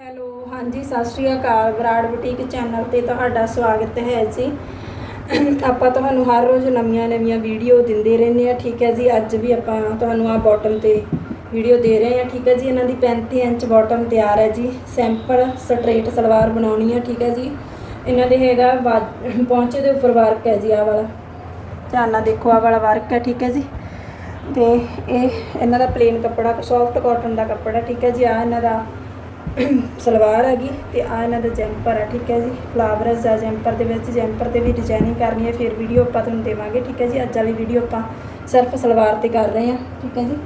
Hello, ਹਾਂਜੀ, ਸਤਿ ਸ਼੍ਰੀ ਅਕਾਲ। ਬਰਾੜ ਬੁਟੀਕ ਚੈਨਲ ਤੇ ਤੁਹਾਡਾ ਸਵਾਗਤ ਹੈ ਜੀ। ਆਪਾਂ ਤੁਹਾਨੂੰ ਹਰ ਰੋਜ਼ ਨਵੀਆਂ ਨਵੀਆਂ ਵੀਡੀਓ ਦਿੰਦੇ ਰਹਿੰਦੇ ਆ ਠੀਕ ਹੈ ਜੀ? ਅੱਜ ਵੀ ਆਪਾਂ ਤੁਹਾਨੂੰ ਆ ਬਾਟਮ ਤੇ ਵੀਡੀਓ ਦੇ ਰਹੇ ਆ ਠੀਕ ਹੈ ਜੀ? ਇਹਨਾਂ ਦੀ 35 ਇੰਚ ਬਾਟਮ ਤਿਆਰ ਹੈ ਜੀ। ਸਿੰਪਲ ਸਟ੍ਰੇਟ ਸਲਵਾਰ ਬਣਾਉਣੀ ਹੈ, ਠੀਕ ਹੈ ਜੀ? ਇਹਨਾਂ ਦੇ ਹੈਗਾ ਵਾ- ਪਹੁੰਚੇ ਦੇ ਉੱਪਰ ਵਰਕ ਹੈ ਜੀ ਆ ਵਾਲਾ। ਧਿਆਨ ਨਾਲ ਦੇਖੋ ਆ ਵਾਲਾ ਵਰਕ ਹੈ, ਠੀਕ ਹੈ ਜੀ? ਤੇ ਇਹ ਇਹਨਾਂ ਦਾ ਪਲੇਨ ਕੱਪੜਾ ਸੌਫਟ ਕਾਟਨ ਦਾ ਕੱਪੜਾ, ਠੀਕ ਹੈ ਜੀ? ਆ ਇਹਨਾਂ ਦਾ ਸਲਵਾਰ ਹੈਗੀ ਤੇ ਆ ਇਹਨਾਂ ਦਾ ਜੈਂਪਰ ਹੈ ਠੀਕ ਹੈ ਜੀ? ਫਲਾਵਰਸ ਆ, ਜੈਂਪਰ ਦੇ ਵਿੱਚ ਜੈਂਪਰ ਤੇ ਵੀ ਡਿਜ਼ਾਈਨਿੰਗ ਕਰਨੀ ਹੈ, ਫਿਰ ਵੀਡੀਓ ਆਪਾਂ ਤੁਹਾਨੂੰ ਦੇਵਾਂਗੇ, ਠੀਕ ਹੈ ਜੀ? ਅੱਜ ਵਾਲੀ ਵੀਡੀਓ ਆਪਾਂ ਸਿਰਫ ਸਲਵਾਰ ਤੇ ਕਰ ਰਹੇ ਹਾਂ, ਠੀਕ ਹੈ ਜੀ?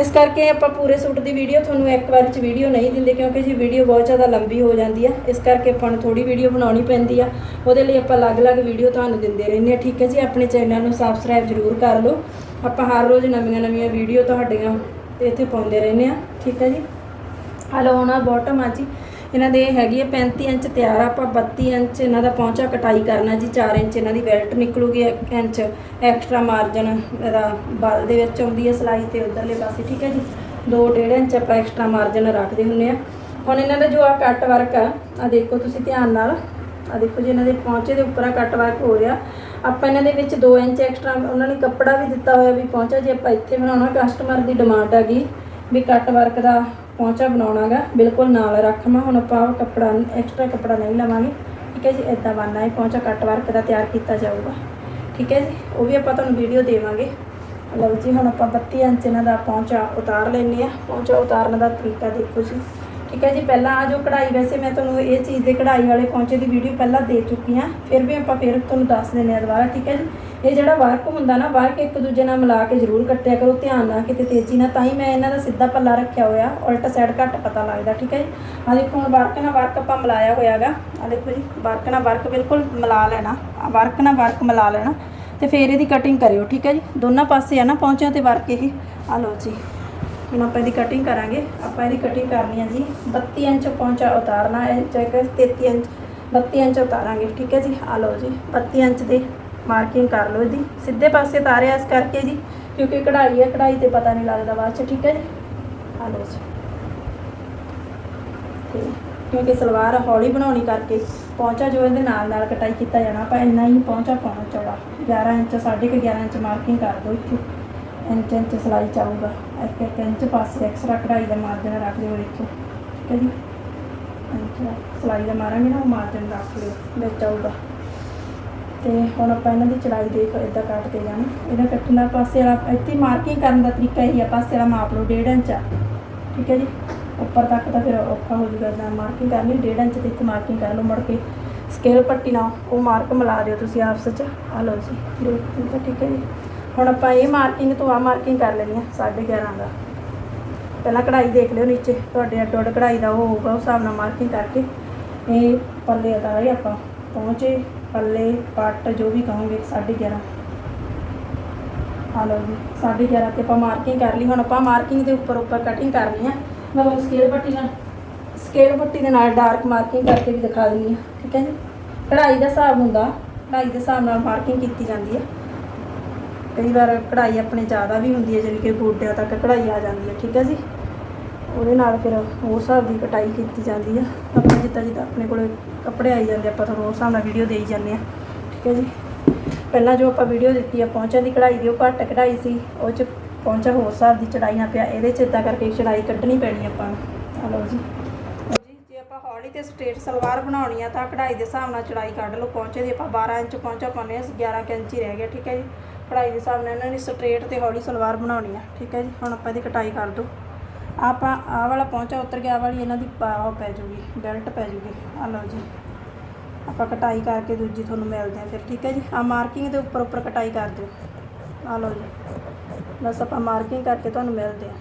ਇਸ ਕਰਕੇ ਆਪਾਂ ਪੂਰੇ ਸੂਟ ਦੀ ਵੀਡੀਓ ਤੁਹਾਨੂੰ ਇੱਕ ਵਾਰ ਚ ਵੀਡੀਓ ਨਹੀਂ ਦਿੰਦੇ, ਕਿਉਂਕਿ ਜੀ ਵੀਡੀਓ ਬਹੁਤ ਜ਼ਿਆਦਾ ਲੰਬੀ ਹੋ ਜਾਂਦੀ ਆ ਇਸ ਕਰਕੇ ਆਪਾਂ ਨੂੰ ਥੋੜੀ ਵੀਡੀਓ ਬਣਾਉਣੀ ਪੈਂਦੀ ਆ। ਉਹਦੇ ਲਈ ਆਪਾਂ ਅਲੱਗ-ਅਲੱਗ ਵੀਡੀਓ ਤੁਹਾਨੂੰ ਦਿੰਦੇ ਰਹਿੰਦੇ ਆ ਠੀਕ ਹੈ ਜੀ? ਆਪਣੇ ਚੈਨਲ ਨੂੰ ਸਬਸਕ੍ਰਾਈਬ ਜ਼ਰੂਰ ਕਰ ਲਓ। ਆਪਾਂ ਹਰ ਰੋਜ਼ ਨਵੀਆਂ-ਨਵੀਆਂ ਵੀਡੀਓ ਤੁਹਾਡੀਆਂ ਇੱਥੇ ਪਾਉਂਦੇ ਰਹਿੰਦੇ ਆ ਠੀਕ ਹੈ ਜੀ? ਹਲੋ ਹੁਣ ਬਾਟਮ ਆ ਜੀ। ਇਹਨਾਂ ਦੇ ਹੈਗੀ ਹੈ 35 ਇੰਚ ਤਿਆਰ ਆ, ਆਪਾਂ 32 ਇੰਚ ਇਹਨਾਂ ਦਾ ਪਹੁੰਚਾ ਕਟਾਈ ਕਰਨਾ ਜੀ 4 ਇੰਚ ਇਹਨਾਂ ਦੀ ਬੈਲਟ ਨਿਕਲੂਗੀ 1 ਇੰਚ। ਐਕਸਟਰਾ ਮਾਰਜਨ ਇਹਦਾ ਬਲ ਦੇ ਵਿੱਚ ਆਉਂਦੀ ਹੈ ਸਲਾਈ ਤੇ ਉਧਰਲੇ ਪਾਸੇ, ਠੀਕ ਹੈ ਜੀ? 2 1.5 ਇੰਚ ਆਪਾਂ ਐਕਸਟਰਾ ਮਾਰਜਨ ਰੱਖਦੇ ਹੁੰਨੇ ਆ। ਹੁਣ ਇਹਨਾਂ ਦਾ ਜੋ ਆ ਕੱਟ ਵਰਕ ਆ ਆ ਦੇਖੋ ਤੁਸੀਂ ਧਿਆਨ ਨਾਲ। ਆ ਦੇਖੋ ਜੀ, ਇਹਨਾਂ ਦੇ ਪਹੁੰਚੇ ਦੇ ਉੱਪਰ ਆ ਕੱਟ ਵਰਕ ਹੋ ਰਿਹਾ। ਆਪਾਂ ਇਹਨਾਂ ਦੇ ਵਿੱਚ 2 ਇੰਚ ਐਕਸਟਰਾ ਉਹਨਾਂ ਨੇ ਕੱਪੜਾ ਵੀ ਦਿੱਤਾ ਹੋਇਆ ਵੀ ਪਹੁੰਚਾ ਜੇ ਆਪਾਂ ਇੱਥੇ ਬਣਾਉਣਾ ਕਸਟਮਰ ਦੀ ਡਿਮਾਂਡ ਹੈਗੀ ਵੀ ਕੱਟ ਵਰਕ ਦਾ ਪਹੁੰਚਾ ਬਣਾਉਣਾਗਾ, ਬਿਲਕੁਲ ਨਾਲ ਰੱਖਵਾਂ ਹੁਣ ਆਪਾਂ ਕੱਪੜਾ ਐਕਸਟਰਾ ਕੱਪੜਾ ਨਹੀਂ ਲਵਾਂਗੇ। ਠੀਕ ਹੈ ਜੀ ਇਦਾਂ ਬਣਨਾ ਹੈ ਪਹੁੰਚਾ ਕੱਟ ਵਰਕ ਦਾ ਤਿਆਰ ਕੀਤਾ ਜਾਊਗਾ। ਠੀਕ ਹੈ ਜੀ, ਉਹ ਵੀ ਆਪਾਂ ਤੁਹਾਨੂੰ ਵੀਡੀਓ ਦੇਵਾਂਗੇ। ਲਓ ਜੀ, ਹੁਣ ਆਪਾਂ 32 ਇੰਚ ਇਹਨਾਂ ਦਾ ਪਹੁੰਚਾ ਉਤਾਰ ਲੈਂਦੇ ਆ ਪਹੁੰਚਾ ਉਤਾਰਨ ਦਾ ਤਰੀਕਾ ਦੇਖੋ ਜੀ। ਠੀਕ ਹੈ ਜੀ, ਪਹਿਲਾਂ ਆ ਜੋ ਕਢਾਈ, ਵੈਸੇ ਮੈਂ ਤੁਹਾਨੂੰ ਇਹ ਚੀਜ਼ ਦੇ ਕਢਾਈ ਵਾਲੇ ਪਹੁੰਚੇ ਦੀ ਵੀਡੀਓ ਪਹਿਲਾਂ ਦੇ ਚੁੱਕੀ ਆ ਫਿਰ ਵੀ ਆਪਾਂ ਫਿਰ ਤੁਹਾਨੂੰ ਦੱਸ ਦਿੰਦੇ ਆ ਦੁਬਾਰਾ। ਠੀਕ ਹੈ ਜੀ ਇਹ ਜਿਹੜਾ ਵਰਕ ਹੁੰਦਾ ਨਾ, ਵਰਕ ਇੱਕ ਦੂਜੇ ਨਾਲ ਮਿਲਾ ਕੇ ਜ਼ਰੂਰ ਕੱਟਿਆ ਕਰੋ, ਧਿਆਨ ਨਾਲ ਕਿਤੇ ਤੇਜ਼ੀ ਨਾਲ, ਤਾਂ ਹੀ ਮੈਂ ਇਹਨਾਂ ਦਾ ਸਿੱਧਾ ਪੱਲਾ ਰੱਖਿਆ ਹੋਇਆ, ਉਲਟਾ ਸਾਈਡ ਘੱਟ ਪਤਾ ਲੱਗਦਾ, ਠੀਕ ਹੈ ਜੀ? ਆ ਦੇਖੋ ਹੁਣ ਵਰਕ ਨਾਲ ਵਰਕ ਆਪਾਂ ਮਿਲਾਇਆ ਹੋਇਆਗਾ ਆ ਦੇਖੋ ਜੀ, ਵਰਕ ਨਾਲ ਵਰਕ ਬਿਲਕੁਲ ਮਿਲਾ ਲੈਣਾ ਆ ਵਰਕ ਨਾਲ ਵਰਕ ਮਿਲਾ ਲੈਣਾ, ਤੇ ਫਿਰ ਇਹਦੀ ਕਟਿੰਗ ਕਰਿਓ, ਠੀਕ ਹੈ ਜੀ? ਦੋਨਾਂ ਪਾਸੇ ਆ ਨਾ, ਪਹੁੰਚਿਆ ਤੇ ਵਰਕ ਇਹ ਆ ਲਓ ਜੀ, ਹੁਣ ਆਪਾਂ ਇਹਦੀ ਕਟਿੰਗ ਕਰਾਂਗੇ, ਆਪਾਂ ਇਹਦੀ ਕਟਿੰਗ ਕਰਨੀ ਹੈ ਜੀ 32 ਇੰਚ ਪਹੁੰਚਾ ਉਤਾਰਨਾ ਹੈ ਚੈੱਕ 33 ਇੰਚ 32 ਇੰਚ ਉਤਾਰਾਂਗੇ, ਠੀਕ ਹੈ ਜੀ? ਆ ਲਓ ਜੀ 32 ਇੰਚ ਦੇ ਮਾਰਕਿੰਗ ਕਰ ਲਓ ਜੀ। ਸਿੱਧੇ ਪਾਸੇ ਤਾਰਿਆ ਇਸ ਕਰਕੇ ਜੀ, ਕਿਉਂਕਿ ਕਢਾਈ ਹੈ, ਕਢਾਈ ਤੇ ਪਤਾ ਨਹੀਂ ਲੱਗਦਾ ਬਾਅਦ ਚ, ਠੀਕ ਹੈ ਜੀ? ਆ ਲਓ ਜੀ। ਕਿਉਂਕਿ ਸਲਵਾਰ ਹੌਲੀ ਬਣਾਉਣੀ ਕਰਕੇ ਪਹੁੰਚਾ ਜੋ ਇਹਦੇ ਨਾਲ ਨਾਲ ਕਟਾਈ ਕੀਤਾ ਜਾਣਾ, ਆਪਾਂ ਇੰਨਾ ਹੀ ਪਹੁੰਚਾ ਪਾਉਣਾ ਚੌੜਾ। 11 ਇੰਚ, ਸਾਢੇ ਕੁ 11 ਇੰਚ ਮਾਰਕਿੰਗ ਕਰ ਦਿਓ ਇੱਥੇ। ਇੰਚ ਇੰਚ ਸਲਾਈ ਚਾਹੂਗਾ ਇੱਕ ਇੱਕ ਇੰਚ ਪਾਸੇ ਐਕਸਟਰਾ ਕਢਾਈ ਦਾ ਮਾਰਜਨ ਰੱਖ ਲਿਓ ਇੱਥੇ। ਠੀਕ ਹੈ ਜੀ? ਇੰਚ ਸਲਾਈ ਦਾ ਮਾਰਾਂਗੇ ਨਾ ਉਹ ਮਾਰਜਨ ਰੱਖ ਲਿਓ ਵਿੱਚ ਆਊਗਾ। ਤੇ ਹੁਣ ਆਪਾਂ ਇਹਨਾਂ ਦੀ ਚੜਾਈ ਦੇਖ ਇਦਾਂ ਕੱਟਦੇ ਜਾਣਾ। ਇਹਦਾ ਕੱਟਣਾ ਪਾਸੇ ਵਾਲਾ, ਇੱਥੇ ਮਾਰਕਿੰਗ ਕਰਨ ਦਾ ਤਰੀਕਾ ਇਹੀ ਆ, ਪਾਸੇ ਵਾਲਾ ਮਾਪ ਲਓ 1.5 ਇੰਚ ਠੀਕ ਹੈ ਜੀ? ਉੱਪਰ ਤੱਕ ਤਾਂ ਫਿਰ ਔਖਾ ਹੋ ਜੂਗਾ ਨਾ ਮਾਰਕਿੰਗ ਕਰਨੀ 1.5 ਇੰਚ ਤੇ ਇੱਥੇ ਮਾਰਕਿੰਗ ਕਰ ਲਓ, ਮੁੜ ਕੇ ਸਕੇਲ ਪੱਟੀ ਨਾਲ ਉਹ ਮਾਰਕ ਮਿਲਾ ਦਿਓ ਤੁਸੀਂ ਆਪਸ ਵਿੱਚ। ਆ ਲਓ ਜੀ ਦੇਖੋ ਠੀਕ ਹੈ ਜੀ? ਹੁਣ ਆਪਾਂ ਇਹ ਮਾਰਕਿੰਗ ਤੋਂ ਆ ਮਾਰਕਿੰਗ ਕਰ ਲੈਣੀ ਆ 11.5 ਦਾ। ਪਹਿਲਾਂ ਕਢਾਈ ਦੇਖ ਲਿਓ ਨੀਚੇ, ਤੁਹਾਡੇ ਅੱਡ ਅੱਡ ਕਢਾਈ ਦਾ ਉਹ ਹੋਊਗਾ, ਉਸ ਹਿਸਾਬ ਨਾਲ ਮਾਰਕਿੰਗ ਕਰਕੇ ਇਹ ਪੱਲੇ ਦਾ ਹੀ ਆਪਾਂ ਪਹੁੰਚੇ। ਪੱਲੇ, ਪੱਟ, ਜੋ ਵੀ ਕਹੋਗੇ 11.5 ਆ ਲਓ ਜੀ 11.5 ਤੇ ਆਪਾਂ ਮਾਰਕਿੰਗ ਕਰ ਲਈ। ਹੁਣ ਆਪਾਂ ਮਾਰਕਿੰਗ ਦੇ ਉੱਪਰ ਉੱਪਰ ਕਟਿੰਗ ਕਰਨੀ ਆ ਮੈਂ ਤੁਹਾਨੂੰ ਸਕੇਲ ਪੱਟੀ ਨਾਲ ਸਕੇਲ ਪੱਟੀ ਦੇ ਨਾਲ ਡਾਰਕ ਮਾਰਕਿੰਗ ਕਰਕੇ ਵੀ ਦਿਖਾ ਦਿੰਦੀ ਆ ਠੀਕ ਹੈ ਜੀ? ਕਢਾਈ ਦਾ ਹਿਸਾਬ ਹੁੰਦਾ, ਕਢਾਈ ਦੇ ਹਿਸਾਬ ਨਾਲ ਮਾਰਕਿੰਗ ਕੀਤੀ ਜਾਂਦੀ ਹੈ। ਕਈ ਵਾਰ ਕਢਾਈ ਆਪਣੇ ਜ਼ਿਆਦਾ ਵੀ ਹੁੰਦੀ ਹੈ ਜਿਵੇਂ ਕਿ ਗੋਡਿਆਂ ਤੱਕ ਕਢਾਈ ਆ ਜਾਂਦੀ ਹੈ, ਠੀਕ ਹੈ ਜੀ? ਉਹਦੇ ਨਾਲ ਫਿਰ ਹੋਰ ਹਿਸਾਬ ਦੀ ਕਟਾਈ ਕੀਤੀ ਜਾਂਦੀ ਆ। ਆਪਾਂ ਜਿੱਦਾਂ ਜਿੱਦਾਂ ਆਪਣੇ ਕੋਲ ਕੱਪੜੇ ਆਈ ਜਾਂਦੇ ਆਪਾਂ ਤੁਹਾਨੂੰ ਉਸ ਹਿਸਾਬ ਨਾਲ ਵੀਡੀਓ ਦੇਈ ਜਾਂਦੇ ਆ। ਠੀਕ ਹੈ ਜੀ? ਪਹਿਲਾਂ ਜੋ ਆਪਾਂ ਵੀਡੀਓ ਦਿੱਤੀ ਆ ਪਹੁੰਚਾਂ ਦੀ ਕਢਾਈ ਦੀ, ਉਹ ਘੱਟ ਕਢਾਈ ਸੀ। ਉਹ ਚ ਪਹੁੰਚਾ ਹੋਰ ਹਿਸਾਬ ਦੀ ਚੜਾਈਆਂ ਪਿਆ। ਇਹਦੇ ਚ ਇਦਾਂ ਕਰਕੇ ਚੜਾਈ ਕੱਢਣੀ ਪੈਣੀ ਆਪਾਂ ਨੂੰ। ਆ ਲਓ ਜੀ। ਜੀ, ਜੇ ਆਪਾਂ ਹੌਲੀ ਤੇ ਸਟ੍ਰੇਟ ਸਲਵਾਰ ਬਣਾਉਣੀ ਆ, ਤਾਂ ਕਢਾਈ ਦੇ ਹਿਸਾਬ ਨਾਲ ਚੜਾਈ ਕੱਢ ਲਓ। ਪਹੁੰਚੇ ਦੀ ਆਪਾਂ 12 ਇੰਚ ਪਹੁੰਚਾ ਪਾਉਂਦੇ ਆ 11 ਕੁ ਇੰਚ ਹੀ ਰਹਿ ਗਿਆ, ਠੀਕ ਹੈ ਜੀ? ਕਢਾਈ ਦੇ ਹਿਸਾਬ ਨਾਲ ਇਹਨਾਂ ਨੇ ਸਟ੍ਰੇਟ ਤੇ ਹੌਲੀ ਸਲਵਾਰ ਬਣਾਉਣੀ ਆ, ਠੀਕ ਹੈ ਜੀ? ਹੁਣ ਆਪਾਂ ਇਹਦੀ ਕਟਾਈ ਕਰ ਦੋ। ਆਪਾਂ ਆਹ ਵਾਲਾ ਪਹੁੰਚਾ ਉਤਰ ਗਿਆ, ਆਹ ਵਾਲੀ ਇਹਨਾਂ ਦੀ ਪਾ- ਉਹ ਪੈ ਜੂਗੀ ਬੈਲਟ ਪੈ ਜੂਗੀ। ਆ ਲਓ ਜੀ। ਆਪਾਂ ਕਟਾਈ ਕਰਕੇ ਦੂਜੀ ਤੁਹਾਨੂੰ ਮਿਲਦੇ ਆ ਫਿਰ, ਠੀਕ ਹੈ ਜੀ? ਆ ਮਾਰਕਿੰਗ ਦੇ ਉੱਪਰ ਉੱਪਰ ਕਟਾਈ ਕਰ ਦਿਓ। ਆ ਲਓ ਜੀ। ਬਸ ਆਪਾਂ ਮਾਰਕਿੰਗ ਕਰਕੇ ਤੁਹਾਨੂੰ ਮਿਲਦੇ ਆ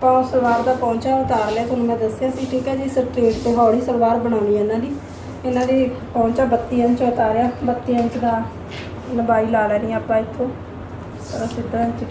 ਪਾਉ ਸਲਵਾਰ ਦਾ ਪਹੁੰਚਾ ਉਤਾਰ ਲਿਆ, ਤੁਹਾਨੂੰ ਮੈਂ ਦੱਸਿਆ ਸੀ, ਠੀਕ ਹੈ ਜੀ? ਸਟ੍ਰੇਟ ਤੇ ਹੌਲੀ ਸਲਵਾਰ ਬਣਾਉਣੀ ਹੈ ਇਹਨਾਂ ਦੀ। ਇਹਨਾਂ ਦੀ ਪਹੁੰਚਾ 32 ਇੰਚ ਉਤਾਰਿਆ 32 ਇੰਚ ਦਾ ਲੰਬਾਈ ਲਾ ਲੈਣੀ ਆਪਾਂ ਇੱਥੋਂ। ਤਾਂ ਸਿੱਧਾ ਇੰਚ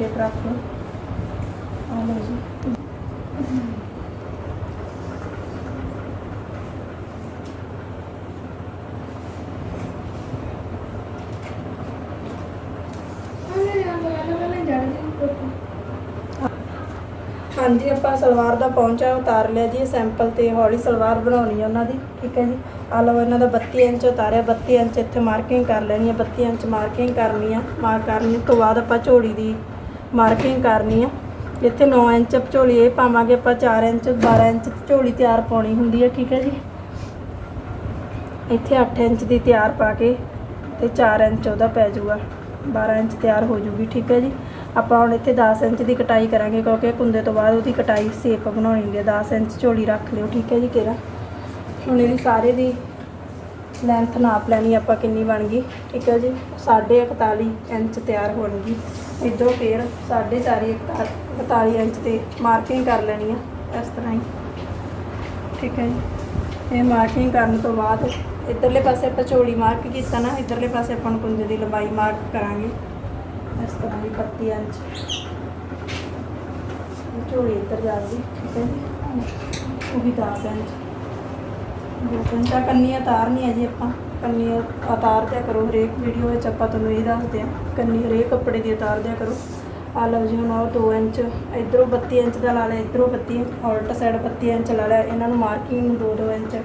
ਹਾਂਜੀ, ਆਪਾਂ ਸਲਵਾਰ ਦਾ ਪਹੁੰਚਾ ਉਤਾਰ ਲਿਆ ਜੀ ਸੈਂਪਲ ਤੇ ਹੌਲੀ ਸਲਵਾਰ ਬਣਾਉਣੀ ਹੈ ਉਹਨਾਂ ਦੀ, ਠੀਕ ਹੈ ਜੀ। ਆ ਲਓ ਇਹਨਾਂ ਦਾ 32 ਇੰਚ ਉਤਾਰਿਆ 32 ਇੰਚ ਇੱਥੇ ਮਾਰਕਿੰਗ ਕਰ ਲੈਣੀ ਹੈ 32 ਇੰਚ ਮਾਰਕਿੰਗ ਕਰਨੀ ਆ ਮਾਰਕ ਕਰਨ ਤੋਂ ਬਾਅਦ ਆਪਾਂ ਝੋਲੀ ਦੀ ਮਾਰਕਿੰਗ ਕਰਨੀ ਆ। ਇੱਥੇ 9 ਇੰਚ ਝੋਲੀ ਇਹ ਪਾਵਾਂਗੇ, ਆਪਾਂ 4 ਇੰਚ 12 ਇੰਚ ਝੋਲੀ ਤਿਆਰ ਪਾਉਣੀ ਹੁੰਦੀ ਹੈ ਠੀਕ ਹੈ ਜੀ? ਇੱਥੇ 8 ਇੰਚ ਦੀ ਤਿਆਰ ਪਾ ਕੇ ਤੇ 4 ਇੰਚ ਉਹਦਾ ਪੈ ਜਾਊਗਾ 12 ਇੰਚ ਤਿਆਰ ਹੋ ਜੂਗੀ ਠੀਕ ਹੈ ਜੀ? ਆਪਾਂ ਹੁਣ ਇੱਥੇ 10 ਇੰਚ ਦੀ ਕਟਾਈ ਕਰਾਂਗੇ, ਕਿਉਂਕਿ ਕੁੰਦੇ ਤੋਂ ਬਾਅਦ ਉਹਦੀ ਕਟਾਈ ਸੇਪ ਬਣਾਉਣੀ ਹੁੰਦੀ ਹੈ 10 ਇੰਚ ਝੋਲੀ ਰੱਖ ਲਿਓ, ਠੀਕ ਹੈ ਜੀ ਕਿਹੜਾ ਹੁਣ ਇਹਦੀ ਸਾਰੇ ਦੀ ਲੈਂਥ ਨਾਪ ਲੈਣੀ ਆਪਾਂ ਕਿੰਨੀ ਬਣ ਗਈ। ਠੀਕ ਹੈ ਜੀ? 41 ਇੰਚ ਤਿਆਰ ਹੋਣਗੀ। ਇਧਰੋਂ ਫੇਰ 4.5 41 ਇੰਚ ਤੇ ਮਾਰਕਿੰਗ ਕਰ ਲੈਣੀ ਆ, ਇਸ ਤਰ੍ਹਾਂ ਹੀ। ਠੀਕ ਹੈ ਜੀ? ਇਹ ਮਾਰਕਿੰਗ ਕਰਨ ਤੋਂ ਬਾਅਦ ਇਧਰਲੇ ਪਾਸੇ ਆਪਾਂ ਚੋੜੀ ਮਾਰਕ ਕੀਤਾ ਨਾ, ਇਧਰਲੇ ਪਾਸੇ ਆਪਾਂ ਨੂੰ ਕੁੰਦੇ ਦੀ ਲੰਬਾਈ ਮਾਰਕ ਕਰਾਂਗੇ। ਇਸ ਤਰ੍ਹਾਂ ਦੀ 32 ਇੰਚ। ਇਹ ਇੱਧਰ ਜਾਊਗੀ ਠੀਕ ਹੈ ਜੀ? ਉਹ ਵੀ 10 ਇੰਚ। ਦੋ ਘੰਟਾ ਕੰਨੀ ਉਤਾਰਨੀ ਹੈ ਜੀ ਆਪਾਂ, ਕੰਨੀਆਂ ਉਤਾਰ ਦਿਆ ਕਰੋ ਹਰੇਕ ਵੀਡੀਓ ਵਿੱਚ ਆਪਾਂ ਤੁਹਾਨੂੰ ਇਹ ਦੱਸਦੇ ਆ ਕੰਨੀ ਹਰੇਕ ਕੱਪੜੇ ਦੀ ਉਤਾਰ ਦਿਆ ਕਰੋ। ਆ ਲਓ ਜੀ ਹੁਣ ਉਹ 2 ਇੰਚ, ਇਧਰੋਂ 32 ਇੰਚ ਦਾ ਲਾ ਲਿਆ, ਇਧਰੋਂ 32 ਉਲਟ ਸਾਈਡ 32 ਇੰਚ ਲਾ ਲਿਆ, ਇਹਨਾਂ ਨੂੰ ਮਾਰਕਿੰਗ ਨੂੰ 2-2 ਇੰਚ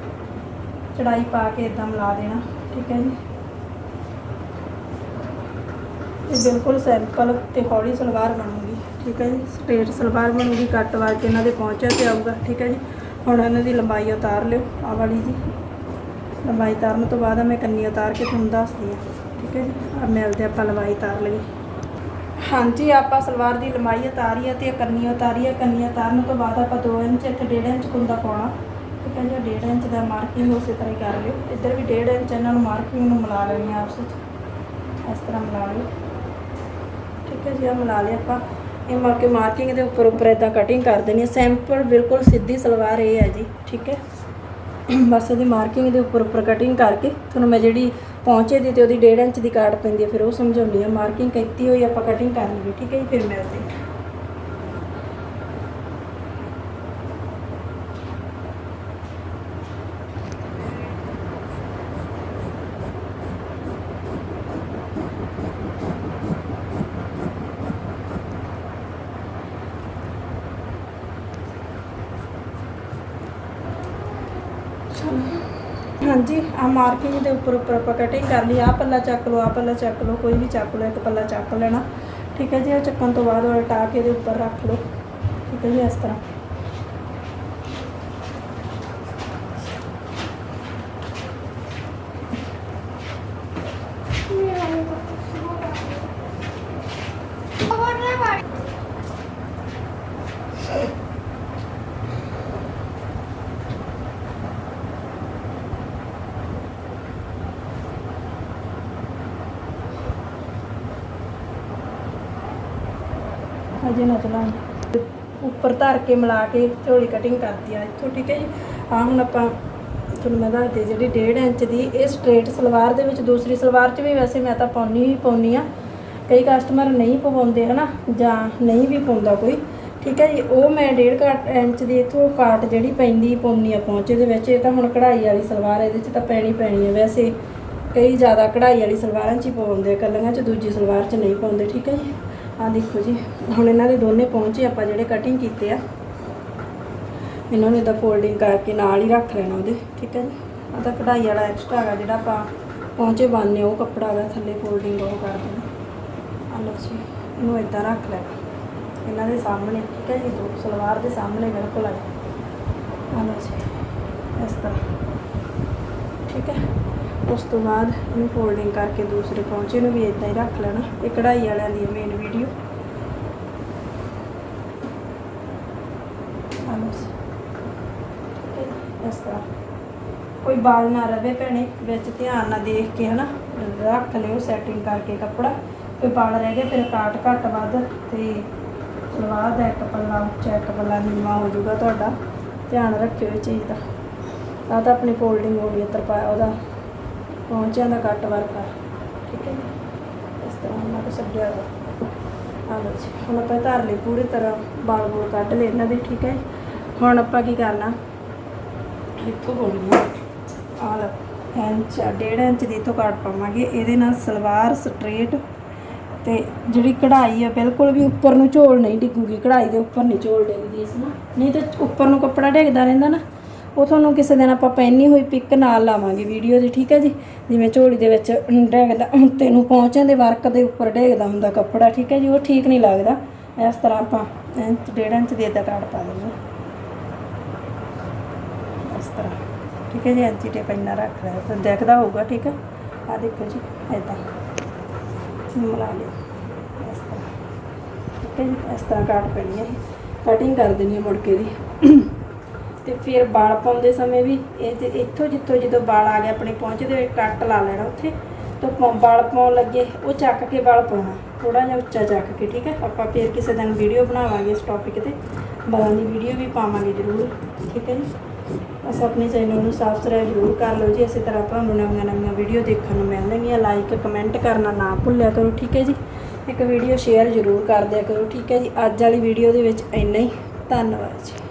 ਚੜਾਈ ਪਾ ਕੇ ਇਦਾਂ ਮਿਲਾ ਦੇਣਾ, ਠੀਕ ਹੈ ਜੀ। ਇਹ ਬਿਲਕੁਲ ਸਿੰਪਲ ਤੇ ਹੌਲੀ ਸਲਵਾਰ ਬਣੂਗੀ, ਠੀਕ ਹੈ ਜੀ। ਸਟ੍ਰੇਟ ਸਲਵਾਰ ਬਣੂਗੀ, ਕੱਟ ਵਰਕ ਇਹਨਾਂ ਦੇ ਪਹੁੰਚਿਆ ਤੇ ਆਊਗਾ, ਠੀਕ ਹੈ ਜੀ। ਹੁਣ ਇਹਨਾਂ ਦੀ ਲੰਬਾਈ ਉਤਾਰ ਲਿਓ ਆ ਵਾਲੀ ਦੀ ਲੰਬਾਈ ਉਤਾਰਨ ਤੋਂ ਬਾਅਦ ਮੈਂ ਕੰਨੀ ਉਤਾਰ ਕੇ ਤੁਹਾਨੂੰ ਦੱਸਦੀ ਹਾਂ, ਠੀਕ ਹੈ ਜੀ? ਆ ਮਿਲਦੇ ਆਪਾਂ ਲੰਬਾਈ ਉਤਾਰ ਲਈ ਹਾਂਜੀ, ਆਪਾਂ ਸਲਵਾਰ ਦੀ ਲੰਬਾਈ ਉਤਾਰੀ ਹੈ ਤੇ ਕੰਨੀ ਉਤਾਰੀ ਹੈ। ਕੰਨੀ ਉਤਾਰਨ ਤੋਂ ਬਾਅਦ ਆਪਾਂ 2 ਇੰਚ ਇੱਥੇ 1.5 ਇੰਚ ਕੁੰਦਾ ਪਾਉਣਾ, ਠੀਕ ਹੈ ਜੀ? 1.5 ਇੰਚ ਦਾ ਮਾਰਕਿੰਗ ਉਸੇ ਤਰ੍ਹਾਂ ਹੀ ਕਰ ਲਿਓ। ਇੱਧਰ ਵੀ 1.5 ਇੰਚ ਇਹਨਾਂ ਨੂੰ ਮਾਰਕਿੰਗ ਨੂੰ ਮਿਲਾ ਲੈਣੀ ਆ ਆਪਸ ਵਿੱਚ। ਇਸ ਤਰ੍ਹਾਂ ਮਿਲਾ ਲਿਓ। ਠੀਕ ਹੈ ਜੀ ਆ ਮਿਲਾ ਲਿਆ ਆਪਾਂ। ਇਹ ਮਾ ਕੇ ਮਾਰਕਿੰਗ ਦੇ ਉੱਪਰ ਉੱਪਰ ਇਦਾਂ ਕਟਿੰਗ ਕਰ ਦੇਣੀ ਹੈ। ਸਿੰਪਲ ਬਿਲਕੁਲ ਸਿੱਧੀ ਸਲਵਾਰ ਇਹ ਹੈ ਜੀ, ਠੀਕ ਹੈ? ਬਸ ਇਹਦੀ ਮਾਰਕਿੰਗ ਦੇ ਉੱਪਰ ਉੱਪਰ ਕਟਿੰਗ ਕਰਕੇ ਤੁਹਾਨੂੰ ਮੈਂ ਜਿਹੜੀ ਪਹੁੰਚੇ ਦੀ ਤੇ ਉਹਦੀ 1.5 ਇੰਚ ਦੀ ਕਾਟ ਪੈਂਦੀ ਹੈ, ਫਿਰ ਉਹ ਸਮਝਾਉਂਦੀ ਆ ਮਾਰਕਿੰਗ ਕੀਤੀ ਹੋਈ ਆਪਾਂ ਕਟਿੰਗ ਕਰ ਲਈਏ, ਠੀਕ ਹੈ ਜੀ? ਫਿਰ ਮਿਲਦੇ ਹਾਂ। ਹਾਂਜੀ ਆ ਮਾਰਕਿੰਗ ਦੇ ਉੱਪਰ ਉੱਪਰ ਆਪਾਂ ਕਟਿੰਗ ਕਰ ਲਈ। ਆ ਪੱਲਾ ਚੱਕ ਲਓ ਆ ਪੱਲਾ ਚੱਕ ਲਓ, ਕੋਈ ਵੀ ਚੱਕ ਲਓ, ਇੱਕ ਪੱਲਾ ਚੱਕ ਲੈਣਾ। ਠੀਕ ਹੈ ਜੀ ਉਹ ਚੱਕਣ ਤੋਂ ਬਾਅਦ ਉਲਟਾ ਕੇ ਇਹਦੇ ਉੱਪਰ ਰੱਖ ਲਓ। ਠੀਕ ਹੈ ਜੀ, ਇਸ ਤਰ੍ਹਾਂ। ਹਜੇ ਨਾ ਚਲਾਉਂ। ਉੱਪਰ ਧਰ ਕੇ ਮਿਲਾ ਕੇ ਝੋਲੀ ਕਟਿੰਗ ਕਰਦੀ ਆ ਇੱਥੋਂ, ਠੀਕ ਹੈ ਜੀ? ਆ ਹੁਣ ਆਪਾਂ ਤੁਹਾਨੂੰ ਮੈਂ ਦੱਸਦੀ ਜਿਹੜੀ 1.5 ਇੰਚ ਦੀ ਇਹ ਸਟ੍ਰੇਟ ਸਲਵਾਰ ਦੇ ਵਿੱਚ, ਦੂਸਰੀ ਸਲਵਾਰ 'ਚ ਵੀ ਵੈਸੇ ਮੈਂ ਤਾਂ ਪਾਉਣੀ ਹੀ ਪਾਉਣੀ ਆ। ਕਈ ਕਸਟਮਰ ਨਹੀਂ ਪਵਾਉਂਦੇ, ਹਨਾ? ਜਾਂ ਨਹੀਂ ਵੀ ਪਾਉਂਦਾ ਕੋਈ। ਠੀਕ ਹੈ ਜੀ? ਉਹ ਮੈਂ 1.5 ਇੰਚ ਦੀ ਇਥੋਂ ਕਾਟ ਜਿਹੜੀ ਪੈਂਦੀ ਪਾਉਣੀ ਆ ਪਹੁੰਚੇ ਦੇ ਵਿੱਚ। ਇਹ ਤਾਂ ਹੁਣ ਕਢਾਈ ਵਾਲੀ ਸਲਵਾਰ ਇਹਦੇ 'ਚ ਤਾਂ ਪੈਣੀ ਪੈਣੀ ਹੈ ਵੈਸੇ ਕਈ ਜ਼ਿਆਦਾ ਕਢਾਈ ਵਾਲੀ ਸਲਵਾਰਾਂ 'ਚ ਹੀ ਪਾਉਂਦੇ ਆ, ਕੱਲੀਆਂ 'ਚ ਦੂਜੀ ਸਲਵਾਰ 'ਚ ਨਹੀਂ ਪਾਉਂਦੇ, ਠੀਕ ਹੈ ਜੀ? ਆ ਦੇਖੋ ਜੀ, ਹੁਣ ਇਹਨਾਂ ਦੇ ਦੋਨੇ ਪਹੁੰਚੇ, ਆਪਾਂ ਜਿਹੜੇ ਕਟਿੰਗ ਕੀਤੇ ਆ, ਇਹਨਾਂ ਨੂੰ ਇਦਾਂ ਫੋਲਡਿੰਗ ਕਰਕੇ ਨਾਲ ਹੀ ਰੱਖ ਲੈਣਾ ਉਹਦੇ, ਠੀਕ ਹੈ ਜੀ? ਆ ਤਾਂ ਕਢਾਈ ਵਾਲਾ ਐਕਸਟਰਾ ਹੈਗਾ ਜਿਹੜਾ ਆਪਾਂ ਪਹੁੰਚੇ ਬੰਨ੍ਹਨੇ ਉਹ ਕੱਪੜਾ ਹੈਗਾ ਥੱਲੇ ਫੋਲਡਿੰਗ ਉਹ ਕਰ ਦੇਣਾ। ਆ ਲਓ ਜੀ, ਇਹਨੂੰ ਇਦਾਂ ਰੱਖ ਲੈਣਾ, ਇਹਨਾਂ ਦੇ ਸਾਹਮਣੇ, ਠੀਕ ਹੈ ਜੀ? ਦੋ ਸਲਵਾਰ ਦੇ ਸਾਹਮਣੇ ਬਿਲਕੁਲ ਆ ਆ ਲਓ ਜੀ, ਇਸ ਤਰ੍ਹਾਂ, ਠੀਕ ਹੈ? ਉਸ ਤੋਂ ਬਾਅਦ ਇਹਨੂੰ ਫੋਲਡਿੰਗ ਕਰਕੇ ਦੂਸਰੇ ਪੌਂਚੇ ਨੂੰ ਵੀ ਇਦਾਂ ਹੀ ਰੱਖ ਲੈਣਾ, ਇਹ ਕਢਾਈ ਵਾਲਿਆਂ ਦੀ ਮੇਨ ਵੀਡੀਓ ਇਸ ਤਰ੍ਹਾਂ। ਕੋਈ ਬਾਲ ਨਾ ਰਵੇ ਭੈਣੇ, ਵਿੱਚ ਧਿਆਨ ਨਾਲ ਦੇਖ ਕੇ ਹਨਾ, ਰੱਖ ਲਿਓ ਸੈਟਿੰਗ ਕਰਕੇ ਕੱਪੜਾ। ਕੋਈ ਬਾਲ ਰਹਿ ਗਿਆ, ਫਿਰ ਕਾਟ ਘੱਟ ਵੱਧ ਤੇ ਸਲਵਾਰ ਦਾ ਇੱਕ ਪੱਲਾ ਉੱਚਾ, ਇੱਕ ਪੱਲਾ ਨੀਵਾਂ ਹੋ ਜਾਊਗਾ ਤੁਹਾਡਾ। ਧਿਆਨ ਰੱਖਿਓ ਇਹ ਚੀਜ਼ ਦਾ। ਆ ਤਾਂ ਆਪਣੀ ਫੋਲਡਿੰਗ ਹੋ ਗਈ ਤਰਪਾ ਉਹਦਾ ਪਹੁੰਚਿਆਂ ਦਾ ਕੱਟ ਵਰਕ ਆ। ਠੀਕ ਹੈ ਇਸ ਤਰ੍ਹਾਂ ਉਹਨਾਂ को ਛੱਡਿਆ ਆ ਲਓ ਜੀ, ਹੁਣ ਆਪਾਂ ਧਰ ਲਈ ਪੂਰੀ ਤਰ੍ਹਾਂ, ਬਾਲ ਬੋਲ ਕੱਢ ਲਏ ਇਹਨਾਂ ਦੇ, ਠੀਕ ਹੈ ਹੁਣ ਆਪਾਂ ਕੀ ਕਰਨਾ? ਇੱਥੋਂ ਪਾਉਣੀ ਆ। ਲਓ, ਇੰਚ, ਡੇਢ ਇੰਚ ਦੀ ਤੋਂ ਕੱਟ ਪਾਵਾਂਗੇ। ਇਹਦੇ ਨਾਲ ਸਲਵਾਰ ਸਟ੍ਰੇਟ ਤੇ ਜਿਹੜੀ ਕਢਾਈ ਆ, ਬਿਲਕੁਲ ਵੀ ਉੱਪਰ ਨੂੰ ਝੋਲ ਨਹੀਂ ਡਿੱਗੂਗੀ। ਕਢਾਈ ਦੇ ਉੱਪਰ ਨਹੀਂ ਝੋਲ ਡਿੱਗਦੀ ਇਸ ਨਾਲ। ਨਹੀਂ ਤਾਂ ਉੱਪਰ ਨੂੰ ਕੱਪੜਾ ਡਿੱਗਦਾ ਰਹਿੰਦਾ ਨਾ। ਉਹ ਤੁਹਾਨੂੰ ਕਿਸੇ ਦਿਨ ਆਪਾਂ ਪਹਿਨੀ ਹੋਈ ਪਿਕ ਨਾਲ ਲਾਵਾਂਗੇ ਵੀਡੀਓ ਦੀ ਠੀਕ ਹੈ ਜੀ? ਜਿਵੇਂ ਝੋਲੀ ਦੇ ਵਿੱਚ ਡਿੱਗਦਾ, ਉੱਤੇ ਨੂੰ ਪਹੁੰਚਣ ਦੇ ਵਰਕ ਦੇ ਉੱਪਰ ਡਿੱਗਦਾ ਹੁੰਦਾ ਕੱਪੜਾ, ਠੀਕ ਹੈ ਜੀ? ਉਹ ਠੀਕ ਨਹੀਂ ਲੱਗਦਾ। ਇਸ ਤਰ੍ਹਾਂ ਆਪਾਂ ਇੰਚ, ਡੇਢ ਇੰਚ ਦੇ ਦਾ ਕਾਟ ਪਾ ਦਿੰਦੇ ਹਾਂ। ਇਸ ਤਰ੍ਹਾਂ, ਠੀਕ ਹੈ ਜੀ? ਐਂਚੀ ਟੇਪ ਇੰਨਾ ਰੱਖ ਲਿਆ ਤਾਂ ਦਿਖਦਾ ਹੋਊਗਾ, ਠੀਕ ਹੈ? ਆ ਦੇਖੋ ਜੀ ਐਦਾਂ ਮਿਲਾ ਲਿਓ। ਇਸ ਤਰ੍ਹਾਂ, ਠੀਕ ਹੈ ਜੀ? ਇਸ ਤਰ੍ਹਾਂ ਕਾਟ ਪੈਣੀ ਹੈ। ਕਟਿੰਗ ਕਰ ਦੇਣੀ ਹੈ ਮੁੜ ਕੇ ਦੀ ਤੇ ਫਿਰ ਵਾਲ ਪਾਉਂਦੇ ਸਮੇਂ ਵੀ ਇਹ ਤੇ ਇੱਥੋਂ ਜਿੱਥੋਂ ਜਦੋਂ ਵਾਲ ਆ ਗਏ ਆਪਣੇ ਪਹੁੰਚਦੇ ਹੋਏ ਕੱਟ ਲਾ ਲੈਣਾ ਉੱਥੇ, ਤੋਂ ਪਾ- ਵਾਲ ਪਾਉਣ ਲੱਗੇ, ਉਹ ਚੱਕ ਕੇ ਵਾਲ ਪਾਉਣਾ ਥੋੜਾ ਜਿਹਾ ਉੱਚਾ ਚੱਕ ਕੇ, ਠੀਕ ਹੈ? ਆਪਾਂ ਫਿਰ ਕਿਸੇ ਦਿਨ ਵੀਡੀਓ ਬਣਾਵਾਂਗੇ ਇਸ ਟੌਪਿਕ ਤੇ ਵਾਲਾਂ ਦੀ ਵੀਡੀਓ ਵੀ ਪਾਵਾਂਗੇ ਜ਼ਰੂਰ, ਠੀਕ ਹੈ ਜੀ? ਬਸ ਆਪਣੇ ਚੈਨਲ ਨੂੰ ਸਬਸਕ੍ਰਾਈਬ ਜ਼ਰੂਰ ਕਰ ਲਓ ਜੀ, ਇਸੇ ਤਰ੍ਹਾਂ ਆਪਾਂ ਨੂੰ ਨਵੀਆਂ ਨਵੀਆਂ ਵੀਡੀਓ ਦੇਖਣ ਨੂੰ ਮਿਲਣਗੀਆਂ ਲਾਈਕ ਕਮੈਂਟ ਕਰਨਾ ਨਾ ਭੁੱਲਿਆ ਕਰੋ, ਠੀਕ ਹੈ ਜੀ? ਇੱਕ ਵੀਡੀਓ ਸ਼ੇਅਰ ਜ਼ਰੂਰ ਕਰ ਦਿਆ ਕਰੋ, ਠੀਕ ਹੈ ਜੀ? ਅੱਜ ਵਾਲੀ ਵੀਡੀਓ ਦੇ ਵਿੱਚ ਇੰਨਾ ਹੀ, ਧੰਨਵਾਦ ਜੀ।